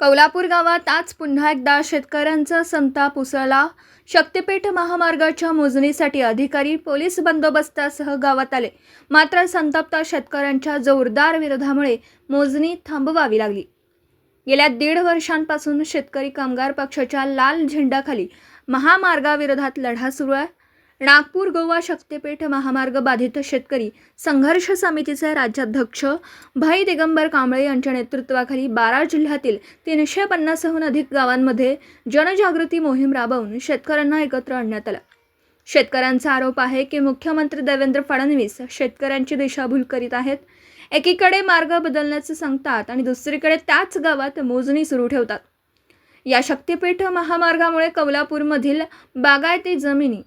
कौलापूर गावात आज पुन्हा एकदा शेतकऱ्यांचा संताप उसळला शक्तिपीठ महामार्गाच्या मोजणीसाठी अधिकारी पोलीस बंदोबस्तासह गावात आले. मात्र संतप्त शेतकऱ्यांच्या जोरदार विरोधामुळे मोजणी थांबवावी लागली. गेल्या दीड वर्षांपासून शेतकरी कामगार पक्षाच्या लाल झेंडाखाली महामार्गाविरोधात लढा सुरू आहे. नागपूर गोवा शक्तिपीठ महामार्ग बाधित शेतकरी संघर्ष समितीचे राज्याध्यक्ष भाई दिगंबर कांबळे यांच्या नेतृत्वाखाली बारा जिल्ह्यातील तीनशे पन्नासहून अधिक गावांमध्ये जनजागृती मोहीम राबवून शेतकऱ्यांना एकत्र आणण्यात आलं. शेतकऱ्यांचा आरोप आहे की मुख्यमंत्री देवेंद्र फडणवीस शेतकऱ्यांची दिशाभूल करीत आहेत. एकीकडे मार्ग बदलण्याचं सांगतात आणि दुसरीकडे त्याच गावात मोजणी सुरू ठेवतात. या शक्तिपीठ महामार्गामुळे कौलापूरमधील बागायती जमिनी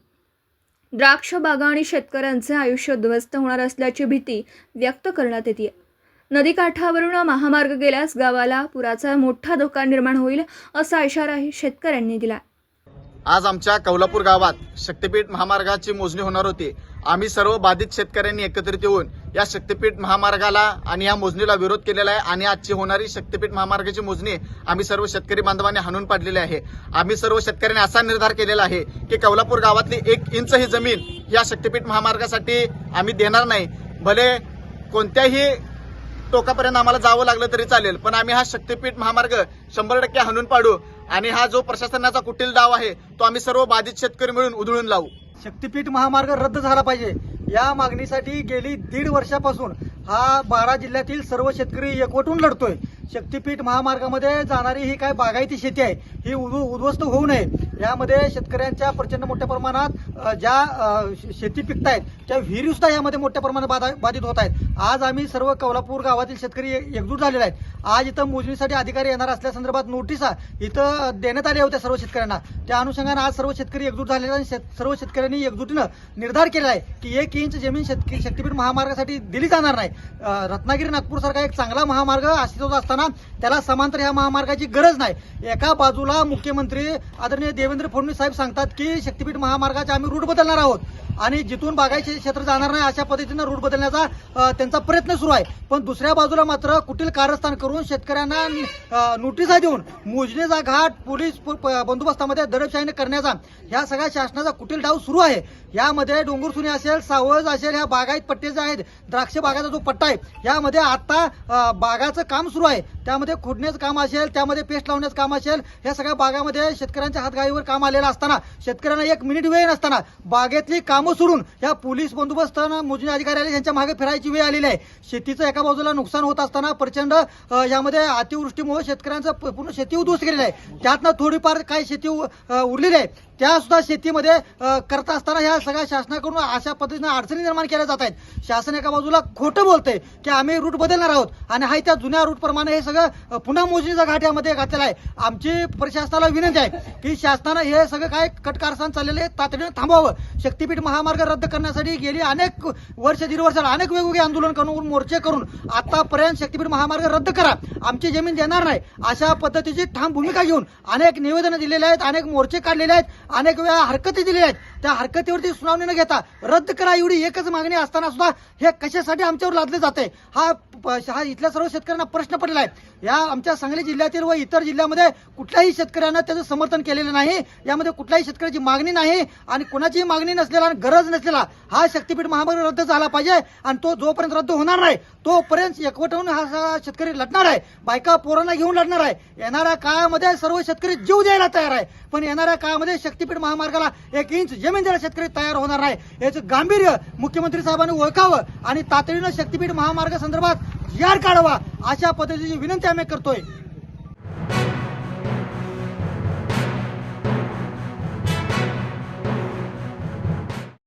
द्राक्ष बागा आणि शेतकऱ्यांचे आयुष्य उद्ध्वस्त होणार असल्याची भीती व्यक्त करण्यात येते. नदीकाठावरून महामार्ग गेल्यास गावाला पुराचा मोठा धोका निर्माण होईल असा इशाराही शेतकऱ्यांनी दिला. आज आमच्या कौलापूर गावात शक्तीपीठ महामार्गाची मोजणी होणार होती. आम्ही सर्व बाधित शेतकऱ्यांनी एकत्रित येऊन या शक्तीपीठ महामार्गाला आणि या मोजणीला विरोध केलेला आहे आणि आजची होणारी शक्तीपीठ महामार्गाची मोजणी आम्ही सर्व शेतकरी बांधवांनी हाणून पाडलेली आहे. आम्ही सर्व शेतकऱ्यांनी असा निर्धार केलेला आहे की कौलापूर गावातली एक इंच ही जमीन या शक्तीपीठ महामार्गासाठी आम्ही देणार नाही. भले कोणत्याही टोकापर्यंत आम्हाला जावं लागलं तरी चालेल पण आम्ही हा शक्तीपीठ महामार्ग शंभर टक्के हाणून पाडू आणि हा जो प्रशासनाचा कुटील डाव आहे तो आम्ही सर्व बाधित शेतकरी मिळून उधळून लावू. शक्तीपीठ महामार्ग रद्द झाला पाहिजे. या मागणीसाठी गेली दीड वर्षापासून हा बारा जिल्ह्यातील सर्व शेतकरी एकवटून लढतोय. शक्तीपीठ महामार्गामध्ये जाणारी ही काय बागायती शेती आहे ही उद् उद्ध्वस्त होऊ नये. यामध्ये शेतकऱ्यांच्या प्रचंड मोठ्या प्रमाणात ज्या शेती पिकतायत त्या विहिरी सुद्धा यामध्ये मोठ्या प्रमाणात बाधा- बाधित होत आहेत. आज आम्ही सर्व कौलापूर गावातील शेतकरी एकजूट झालेले आहेत. आज इथं मोजणीसाठी अधिकारी येणार असल्या संदर्भात नोटिसा इथं देण्यात आल्या होत्या सर्व शेतकऱ्यांना. त्या अनुषंगाने आज सर्व शेतकरी एकजूट झालेले आणि शेत- सर्व शेतकऱ्यांनी एकजुटीनं निर्धार केला आहे की एक इंच जमीन शेतकरी शक्तीपीठ महामार्गासाठी दिली जाणार नाही. रत्नागिरी नागपूर सारखा एक चांगला महामार्ग अस्तित्वात असताना त्याला समांतर ह्या महामार्गाची गरज नाही. एका बाजूला मुख्यमंत्री आदरणीय देवेंद्र फडणवीस साहेब सांगतात की शक्तीपीठ महामार्गाचे आम्ही रूट बदलणार आहोत. आणि जिथून बागायचे क्षेत्र जाणार नाही अशा पद्धतीनं रूट बदलण्याचा त्यांचा प्रयत्न सुरू आहे. पण दुसऱ्या बाजूला मात्र कुटील कारस्थान करून शेतकऱ्यांना अं, नोटिसा देऊन मोजणीचा घाट पोलीस बंदोबस्तामध्ये दडपशाहीने करण्याचा ह्या सगळ्या शासनाचा कुटील डाव सुरू आहे. यामध्ये डोंगरसुनी असेल सावळज असेल ह्या बागायत पट्टे जे आहेत द्राक्ष बागाचा जो पट्टा आहे यामध्ये आता बागाचं काम सुरू आहे. त्यामध्ये खोडण्याचं काम असेल त्यामध्ये पेस्ट लावण्याचं काम असेल ह्या सगळ्या बागामध्ये शेतकऱ्यांच्या हातगाईवर काम आलेलं असताना शेतकऱ्यांना एक मिनिट वेळ नसताना बागेतली कामं सोडून या पोलीस बंदोबस्तानं मोजणी अधिकारी आले यांच्या मागे फिरायची वेळ आलेली आहे. शेतीचं एका बाजूला नुकसान होत असताना प्रचंड यामध्ये अतिवृष्टीमुळे शेतकऱ्यांचं पूर्ण शेती उद्ध्वस्त केलेलं आहे. त्यातनं थोडीफार काही शेती उरलेली आहे. त्या सुद्धा शेतीमध्ये करत असताना ह्या सगळ्या शासनाकडून अशा पद्धतीनं अडचणी निर्माण केल्या जात आहेत. शासन एका बाजूला खोटं बोलतंय की आम्ही रूट बदलणार आहोत आणि हाय त्या जुन्या रूटप्रमाणे हे सगळं पुन्हा मोजणीचा घाट यामध्ये घातलेला आहे. आमची प्रशासनाला विनंती आहे की शासनानं हे सगळं काय कटकारस्थान आहे तातडीनं थांबवावं. शक्तीपीठ महामार्ग रद्द करण्यासाठी गेली अनेक वर्ष दीड वर्षाला अनेक वेगवेगळे आंदोलन करून मोर्चे करून आतापर्यंत शक्तीपीठ महामार्ग रद्द करा. आमची जमीन देणार नाही. अशा पद्धतीची ठाम भूमिका घेऊन अनेक निवेदनं दिलेले आहेत अनेक मोर्चे काढलेले आहेत. अनेक वेळा हरकती दिलेल्या आहेत. त्या हरकतीवरती सुनावणी न घेता रद्द करा एवढी एकच मागणी असताना सुद्धा हे कशासाठी आमच्यावर लादले जाते? हा प- हा इथल्या सर्व शेतकऱ्यांना प्रश्न पडलेला आहे. या आमच्या सांगली जिल्ह्यातील व इतर जिल्ह्यामध्ये कुठल्याही शेतकऱ्यांना त्याचं समर्थन केलेलं नाही. यामध्ये कुठल्याही शेतकऱ्याची मागणी नाही आणि कोणाचीही मागणी नसलेला आणि गरज नसलेला हा शक्तीपीठ महामार्ग रद्द झाला पाहिजे आणि तो जोपर्यंत रद्द होणार नाही तोपर्यंत एकवट हा शेतकरी लढणार आहे. बायका पोरांना घेऊन लढणार आहे. येणाऱ्या काळामध्ये सर्व शेतकरी जीव द्यायला तयार आहे. पण येणाऱ्या काळामध्ये शक्ती शक्तीपीठ महामार्गाला एक इंच जमीन द्यायला शेतकरी तयार होणार नाही. याचं गांभीर्य मुख्यमंत्री साहेबांनी ओळखावं आणि तातडीनं शक्तीपीठ महामार्ग संदर्भात यार काढावा अशा पद्धतीची विनंती आम्ही करतोय.